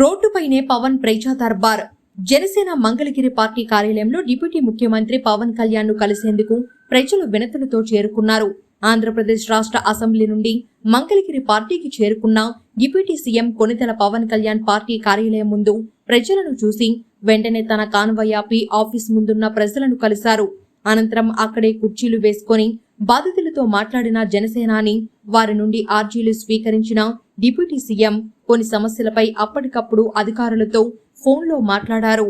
రోడ్డుపైనే పవన్ ప్రజా దర్బార్. జనసేన మంగళగిరి పార్టీ కార్యాలయంలో డిప్యూటీ ముఖ్యమంత్రి పవన్ కళ్యాణ్ను కలిసేందుకు ప్రజలు వినతులతో చేరుకున్నారు. ఆంధ్రప్రదేశ్ రాష్ట్ర అసెంబ్లీ నుండి మంగళగిరి పార్టీకి చేరుకున్న deputy CM Konidela Pawan Kalyan party కార్యాలయం ముందు ప్రజలను చూసి వెంటనే తన కాన్వయ్యాపి ఆఫీస్ ముందున్న ప్రజలను కలిశారు. అనంతరం అక్కడే కుర్చీలు వేసుకొని బాధితులతో మాట్లాడిన జనసేనాని వారి నుండి ఆర్జీలు స్వీకరించిన డిప్యూటీ సీఎం కొన్ని సమస్యలపై అప్పటికప్పుడు అధికారులతో ఫోన్లో మాట్లాడారు.